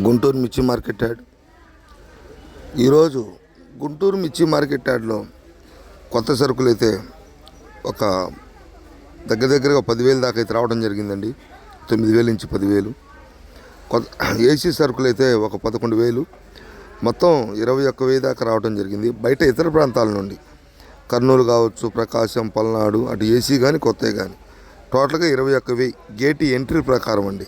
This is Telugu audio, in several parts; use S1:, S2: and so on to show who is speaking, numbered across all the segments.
S1: గుంటూరు మిర్చి మార్కెట్ యార్డ్. ఈరోజు గుంటూరు మిర్చి మార్కెట్ యార్డ్లో కొత్త సరుకులు అయితే ఒక దగ్గర దగ్గరగా పదివేలు దాకా అయితే రావడం జరిగిందండి. తొమ్మిది వేలు నుంచి పదివేలు. కొత్త ఏసీ సరుకులు అయితే ఒక పదకొండు వేలు. మొత్తం ఇరవై ఒక్క వెయ్యి దాకా రావడం జరిగింది. బయట ఇతర ప్రాంతాల నుండి కర్నూలు కావచ్చు ప్రకాశం పల్నాడు అటు ఏసీ కానీ కొత్తవి కానీ టోటల్గా ఇరవై ఒక్క వెయ్యి. గేటి ఎంట్రీ ప్రకారం అండి.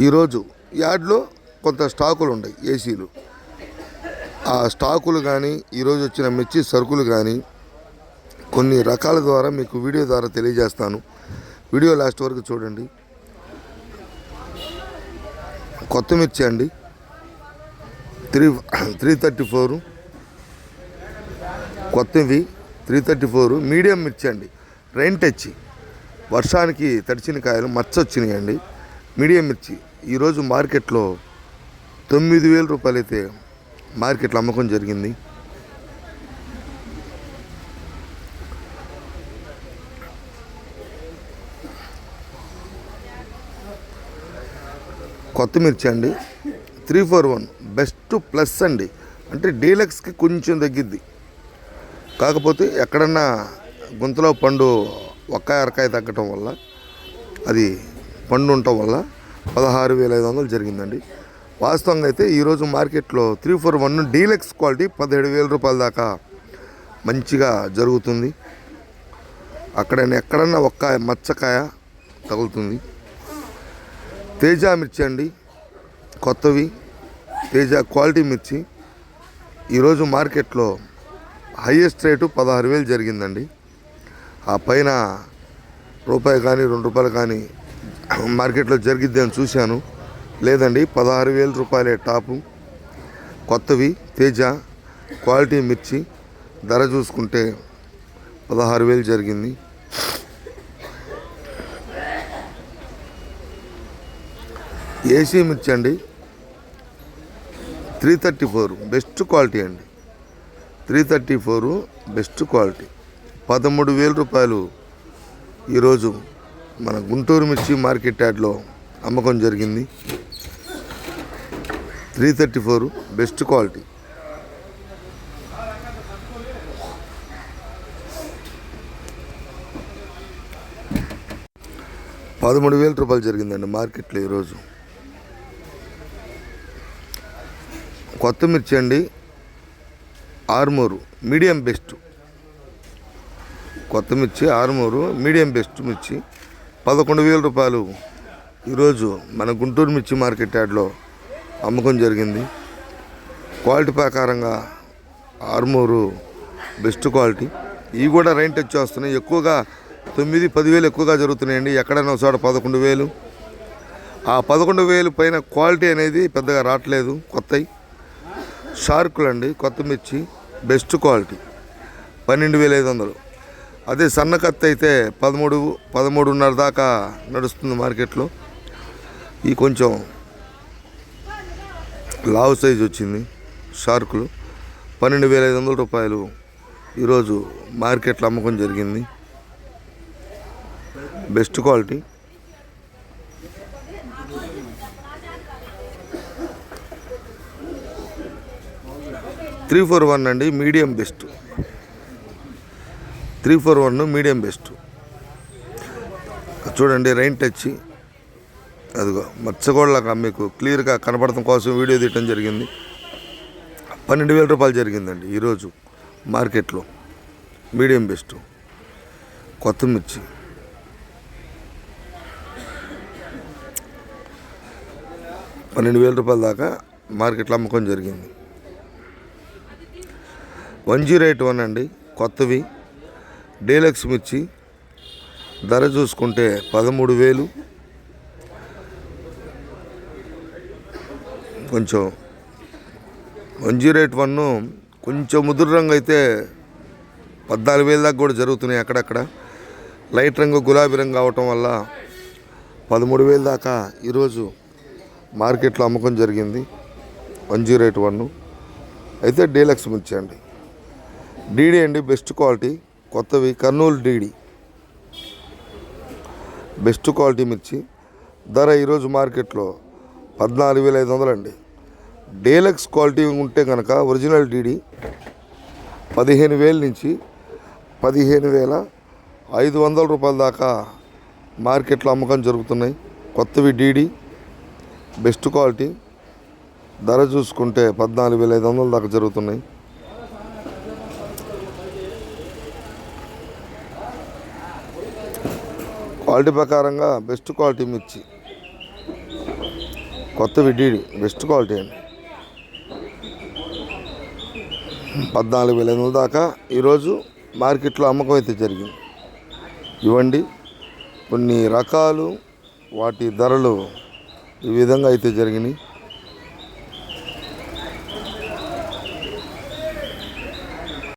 S1: ఈరోజు యార్డ్లో కొంత స్టాకులు ఉన్నాయి ఏసీలు. ఆ స్టాకులు కానీ ఈరోజు వచ్చిన మిర్చి సరుకులు కానీ కొన్ని రకాల ద్వారా మీకు వీడియో ద్వారా తెలియజేస్తాను. వీడియో లాస్ట్ వరకు చూడండి. కొత్త మిర్చి అండి. Three three thirty four. కొత్తవి త్రీ థర్టీ ఫోరు. మీడియం మిర్చి అండి. రెయింట్ వచ్చి వర్షానికి తడిచిన కాయలు మచ్చ వచ్చినాయండి. మీడియం మిర్చి. ఈరోజు మార్కెట్లో తొమ్మిది వేల రూపాయలు అయితే మార్కెట్లో అమ్మకం జరిగింది. కొత్త మిర్చి అండి. Three four one best plus అండి. అంటే డీలక్స్కి కొంచెం తగ్గిద్ది. కాకపోతే ఎక్కడన్నా గుంతలో పండు ఒక్క అరకాయ తగ్గటం వల్ల అది పండు ఉండటం వల్ల పదహారు వేల ఐదు వందలు జరిగిందండి. వాస్తవంగా అయితే ఈరోజు మార్కెట్లో three four one deluxe quality పదిహేడు వేల రూపాయల దాకా మంచిగా జరుగుతుంది. అక్కడ ఎక్కడన్నా ఒక్క మచ్చకాయ తగులుతుంది. తేజ మిర్చి అండి కొత్తవి తేజ క్వాలిటీ మిర్చి. ఈరోజు మార్కెట్లో హైయెస్ట్ రేటు పదహారు వేలు జరిగిందండి. ఆ పైన రూపాయి కానీ రెండు రూపాయలు కానీ మార్కెట్లో జరిగిద్ది అని చూశాను. లేదండి పదహారు వేల రూపాయలే టాపు. కొత్తవి తేజ క్వాలిటీ మిర్చి ధర చూసుకుంటే పదహారు వేలు జరిగింది. ఏసీ మిర్చి అండి three thirty four best quality అండి. Three thirty four best quality. పదమూడు వేల రూపాయలు ఈరోజు మన గుంటూరు మిర్చి మార్కెట్ యార్డ్లో అమ్మకం జరిగింది. Three thirty four best quality. పదమూడు వేల రూపాయలు జరిగిందండి మార్కెట్లో ఈరోజు. కొత్త మిర్చి అండి ఆర్మూరు మీడియం బెస్ట్. కొత్త మిర్చి ఆరుమూరు మీడియం బెస్ట్ మిర్చి. పదకొండు వేల రూపాయలు ఈరోజు మన గుంటూరు మిర్చి మార్కెట్ యార్డ్లో అమ్మకం జరిగింది. క్వాలిటీ ప్రకారంగా ఆర్మూరు బెస్ట్ క్వాలిటీ. ఇవి కూడా రైన్ టచ్ వస్తున్నాయి ఎక్కువగా తొమ్మిది పదివేలు ఎక్కువగా జరుగుతున్నాయండి. ఎక్కడైనా ఒక చోట పదకొండు వేలు. ఆ పదకొండు వేలు పైన క్వాలిటీ అనేది పెద్దగా రావట్లేదు. కొత్తవి షార్కులు అండి. కొత్త మిర్చి. Best quality. పన్నెండు వేల ఐదు వందలు. అదే సన్న కత్తి అయితే పదమూడు పదమూడున్నర దాకా నడుస్తుంది మార్కెట్లో. ఈ కొంచెం లావు సైజ్ వచ్చింది షార్కులు. పన్నెండు వేల ఐదు వందల రూపాయలు ఈరోజు మార్కెట్లో అమ్మకం జరిగింది. Best quality. Three four one అండి medium best. Three four one medium best. చూడండి రైన్ టచ్. అదిగో మచ్చగోళ్ళగా మీకు క్లియర్గా కనపడటం కోసం వీడియో తీయటం జరిగింది. పన్నెండు వేల రూపాయలు జరిగిందండి ఈరోజు మార్కెట్లో. Medium best. కొత్త మిర్చి పన్నెండు వేల రూపాయల దాకా మార్కెట్లో అమ్మకం జరిగింది. వన్ జీరో ఎయిట్ వన్ అండి కొత్తవి. డీలక్స్ మిర్చి ధర చూసుకుంటే పదమూడు వేలు. కొంచెం వన్ జీరో ఎయిట్ వన్ కొంచెం ముదురు రంగు అయితే పద్నాలుగు వేల దాకా కూడా జరుగుతున్నాయి అక్కడక్కడ. లైట్ రంగు గులాబీ రంగు అవటం వల్ల పదమూడు వేల దాకా ఈరోజు మార్కెట్లో అమ్మకం జరిగింది వన్ జీరో ఎయిట్ వన్ అయితే డీలక్స్ మిర్చి అండి. డీడీ అండి బెస్ట్ క్వాలిటీ. కొత్తవి కర్నూలు డీడీ. బెస్ట్ క్వాలిటీ మిర్చి. ధర ఈరోజు మార్కెట్లో పద్నాలుగు వేల ఐదు వందలు అండి డీలక్స్ క్వాలిటీ ఉంటే కనుక ఒరిజినల్ డీడీ పదిహేను వేల నుంచి పదిహేను వేల ఐదు వందల రూపాయల దాకా మార్కెట్లో అమ్మకం జరుగుతున్నాయి. కొత్తవి డీడీ బెస్ట్ క్వాలిటీ. ధర చూసుకుంటే పద్నాలుగు వేల ఐదు వందల దాకా జరుగుతున్నాయి. క్వాలిటీ ప్రకారంగా బెస్ట్ క్వాలిటీ మిర్చి. కొత్త డీడీ బెస్ట్ క్వాలిటీ అండి. పద్నాలుగు వేల ఐదు వందల దాకా ఈరోజు మార్కెట్లో అమ్మకం అయితే జరిగింది. ఇవ్వండి కొన్ని రకాలు వాటి ధరలు ఈ విధంగా అయితే జరిగినాయి.